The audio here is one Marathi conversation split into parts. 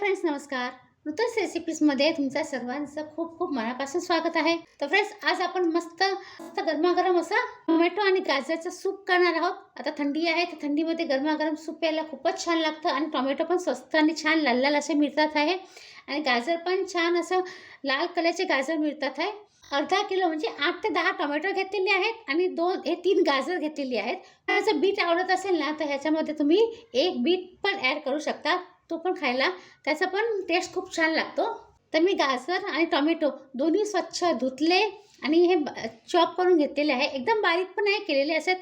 फ्रेंड्स नमस्कार. ऋतुस रेसिपीजमध्ये तुमचा सर्वांचं खूप खूप मनापासून स्वागत आहे. तर फ्रेंड्स आज आपण मस्त मस्त गरमागरम असा टोमॅटो आणि गाजरचं सूप करणार आहोत. आता थंडी आहे तर थंडीमध्ये गरमागरम सूप प्यायला खूपच छान लागतं आणि टोमॅटो पण स्वस्त आणि छान लाल लाल असे मिळतात आहे. आणि गाजर पण छान असं लाल कलरचे गाजर मिळतात आहे. अर्धा किलो म्हणजे आठ ते दहा टोमॅटो घेतलेले आहेत आणि दोन हे तीन गाजर घेतलेली आहेत. त्याचं बीट आवडत असेल ना तर ह्याच्यामध्ये तुम्ही एक बीट पण ॲड करू शकता. तो पण खायला. त्याचा पण टेस्ट खूप छान लागतो. तर मी गाजर आणि टोमॅटो दोन्ही स्वच्छ धुतले आणि हे चॉप करून घेतलेले आहे. एकदम बारीक पण नाही केलेले असे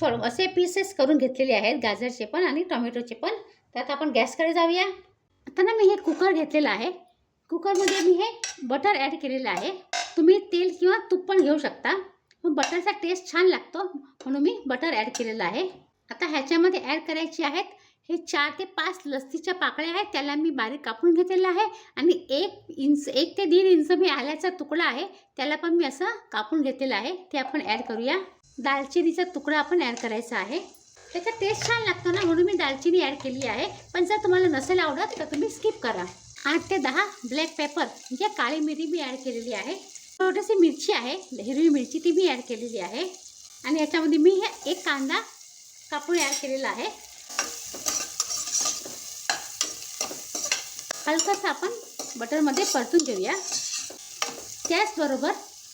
छो असे पीसेस करून घेतलेले आहेत गाजरचे पण आणि टोमॅटोचे पण. तर आता आपण गॅसकडे जाऊया. आता ना मी हे कुकर घेतलेलं आहे. कुकरमध्ये मी हे बटर ॲड केलेलं आहे. तुम्ही तेल किंवा तूप पण घेऊ शकता. मग बटरचा टेस्ट छान लागतो म्हणून मी बटर ॲड केलेलं आहे. आता ह्याच्यामध्ये ॲड करायची आहेत हे चार ते पाच लस्सीच्या पाकळ्या आहेत त्याला मी बारीक कापून घेतलेलं आहे आणि एक इंच एक ते दीड इंच मी आल्याचा तुकडा आहे त्याला पण मी असं कापून घेतलेलं आहे ते आपण ॲड करूया. दालचिनीचा तुकडा आपण ॲड करायचा आहे. त्याचा टेस्ट छान लागतो ना म्हणून मी दालचिनी ॲड केली आहे. पण जर तुम्हाला नसेल आवडत तर तुम्ही स्किप करा. आठ ते दहा ब्लॅक पेपर म्हणजे काळी मिरी मी ॲड केलेली आहे. छोटीशी मिरची आहे हिरवी मिरची ती मी ॲड केलेली आहे. आणि याच्यामध्ये मी हे एक कांदा कापून ॲड केलेला आहे. हलकंसं आपण बटरमध्ये परतून घेऊया. त्याचबरोबर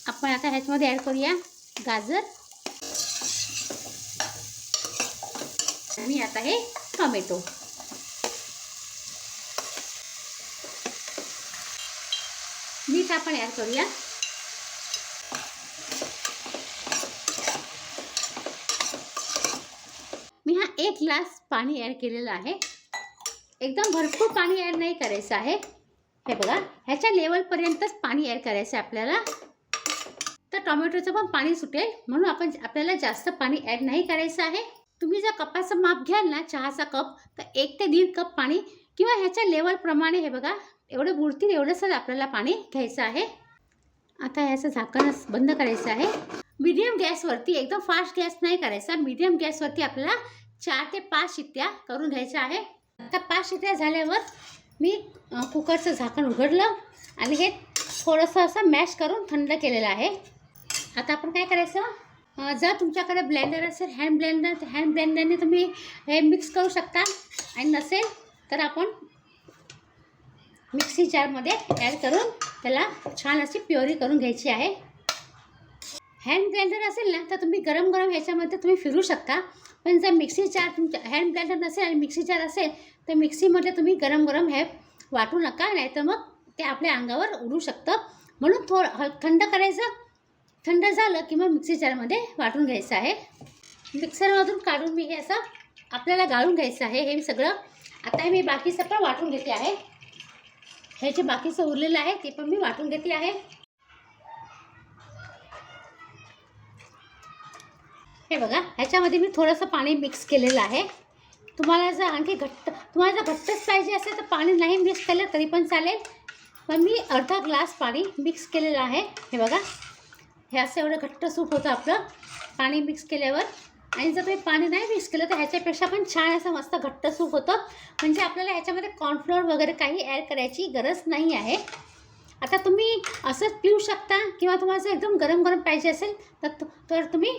आपण आता ह्याच्यामध्ये ॲड करूया गाजर. आणि आता हे टोमॅटो मीठ आपण ॲड करूया. मी हा एक ग्लास पाणी ॲड केलेलं आहे. एकदम भरपूर पाणी ॲड नाही करायचं आहे. हे बघा ह्याच्या लेवलपर्यंतच पाणी ॲड करायचं आहे आपल्याला. तर टोमॅटोचं पण पाणी सुटेल म्हणून आपण आपल्याला जास्त पाणी ॲड नाही करायचं आहे. तुम्ही जर कपाचं माप घ्याल ना चहाचा कप तर एक ते दीड कप पाणी किंवा ह्याच्या लेवलप्रमाणे हे बघा एवढं बुडतील एवढंसच आपल्याला पाणी घ्यायचं आहे. आता ह्याचं झाकणच बंद करायचं आहे. मीडियम गॅसवरती एकदम फास्ट गॅस नाही करायचा. मीडियम गॅसवरती आपल्याला चार ते पाच शिट्ट्या करून घ्यायच्या आहे. आता पाच शिट्या झाल्यावर मी कुकरचं झाकण उघडलं आणि हे थोडंसं असं मॅश करून थंड केलेलं आहे. आता आपण काय करायचं? जर तुमच्याकडे ब्लेंडर असेल हँड ब्लेंडर तर हँड ब्लेंडरने तुम्ही हे मिक्स करू शकता. आणि नसेल तर आपण मिक्सी जारमध्ये ॲड करून त्याला छान अशी प्युरी करून घ्यायची आहे. हँड ब्लेंडर असेल ना तर तुम्ही गरम गरम ह्याच्यामध्ये तुम्ही फिरू शकता. पण जर मिक्सी जार तुमच्या हँड ब्लेंडर नसेल आणि मिक्सी जार असेल तर मिक्सीमध्ये तुम्ही गरम गरम हे वाटू नका नाही तर मग ते आपल्या अंगावर उडू शकतं. म्हणून थोडं थंड करायचं. थंड झालं की मग मिक्सी जारमध्ये वाटून घ्यायचं आहे. मिक्सरमधून काढून मी हे असं आपल्याला गाळून घ्यायचं आहे. हे सगळं आता मी बाकीचं पण वाटून घेते आहे. हे जे बाकीचं उरलेलं आहे ते पण मी वाटून घेते आहे. हे बघा ह्याच्यामध्ये मी थोडंसं पाणी मिक्स केलेलं आहे. तुम्हाला जर आणखी घट्ट तुम्हाला जर घट्टच पाहिजे असेल तर पाणी नाही मिक्स केलं तरी पण चालेल. पण मी अर्धा ग्लास पाणी मिक्स केलेलं आहे. हे बघा हे असं एवढं घट्ट सूप होतं आपलं पाणी मिक्स केल्यावर. आणि जर तुम्ही पाणी नाही मिक्स केलं तर ह्याच्यापेक्षा पण छान असं मस्त घट्ट सूप होतं. म्हणजे आपल्याला ह्याच्यामध्ये कॉर्नफ्लोअर वगैरे काही ॲड करायची गरज नाही आहे. आता तुम्ही असंच पिऊ शकता किंवा तुम्हाला जर एकदम गरम गरम पाहिजे असेल तर तर तुम्ही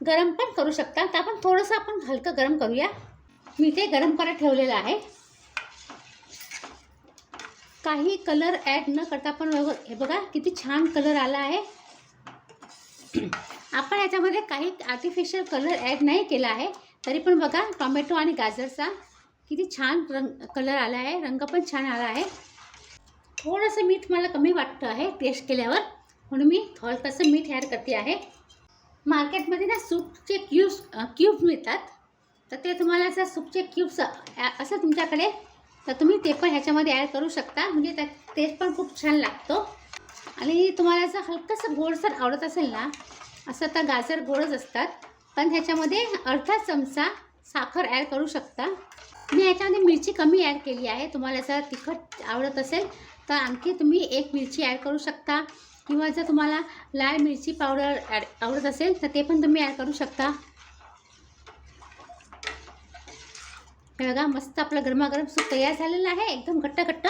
गरम पण करू शकता तर आपण थोडंसं आपण हलकं गरम करूया. मी ते गरम करत ठेवलेलं आहे. काही कलर ॲड न करता पण हे बघा किती छान कलर आला आहे. आपण याच्यामध्ये काही आर्टिफिशियल कलर ॲड नाही केला आहे. तरी पण बघा टोमॅटो आणि गाजरचा किती छान रंग कलर आला आहे. रंग पण छान आला आहे. थोडंसं मीठ मला कमी वाटतं आहे टेस्ट केल्यावर. म्हणून मी थोडंसं मीठ ॲड करते आहे. मार्केटमध्ये ना सूपचे क्यूब्स क्यूब मिळतात. तर ते तुम्हाला असं सूपचे क्यूब्स असं तुमच्याकडे तर तुम्ही ते पण ह्याच्यामध्ये ॲड करू शकता. म्हणजे त्या टेस्ट पण खूप छान लागतो. आणि तुम्हाला असं हलकंसं गोडसर आवडत असेल ना असं तर गाजर गोडच असतात. पण ह्याच्यामध्ये अर्धा चमचा साखर ॲड करू शकता. मी ह्याच्यामध्ये मिरची कमी ॲड केली आहे. तुम्हाला असं तिखट आवडत असेल तर आणखी तुम्ही एक मिरची ॲड करू शकता. किंवा जर तुम्हाला लाल मिरची पावडर ॲड आवडत असेल तर ते पण तुम्ही ॲड करू शकता. हे बघा मस्त आपलं गरमागरम सूप तयार झालेलं आहे एकदम घट्ट घट्ट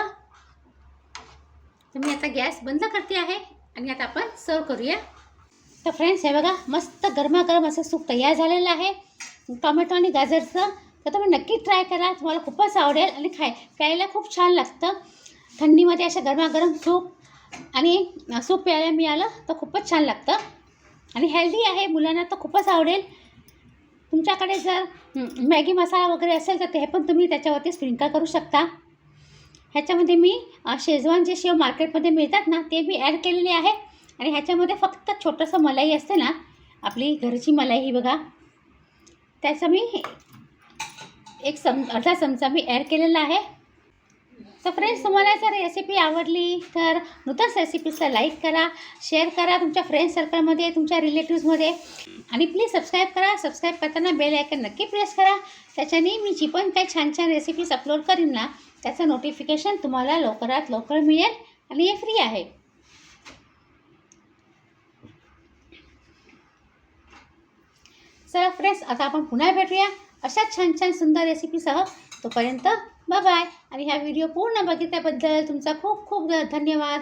तर मी आता गॅस बंद करते आहे आणि आता आपण सर्व करूया. तर फ्रेंड्स हे बघा मस्त गरमागरम असं सूप तयार झालेलं आहे. टोमॅटो आणि गाजरचं तर तुम्ही नक्की ट्राय करा. तुम्हाला खूपच आवडेल आणि खाय प्यायला खूप छान लागतं. थंडीमध्ये अशा गरमागरम सूप आणि सूप प्यायला मिळालं तर खूपच छान लागतं. आणि हेल्दी आहे मुलांना तर खूपच आवडेल. तुमच्याकडे जर मॅगी मसाला वगैरे असेल तर ते पण तुम्ही त्याच्यावरती स्प्रिंकल करू शकता. ह्याच्यामध्ये मी शेजवान जे शेव मार्केटमध्ये मिळतात ना ते मी ॲड केलेले आहे. आणि ह्याच्यामध्ये फक्त छोटंसं मलाई असते ना आपली घरची मलाई ही बघा. त्याचं मी एक सम अर्धा चमचा मी ॲड केलेला आहे. तर फ्रेंड्स तुम्हाला जर रेसिपी आवडली तर नूतन रेसिपीजला लाईक करा शेअर करा तुमच्या फ्रेंड सर्कलमध्ये तुमच्या रिलेटिव्समध्ये आणि प्लीज सबस्क्राईब करा. सबस्क्राईब करताना बेल आयकन नक्की प्रेस करा. त्याच्याने मी जी पण काही छान छान रेसिपीज अपलोड करीन ना त्याचं नोटिफिकेशन तुम्हाला लवकरात लवकर मिळेल आणि हे फ्री आहे. चला फ्रेंड्स आता आपण पुन्हा भेटूया. अशाच छान छान सुंदर रेसिपीसह तोपर्यंत बाय आणि हा व्हिडिओ पूर्ण बघितल्याबद्दल तुमचा खूप खूप धन्यवाद.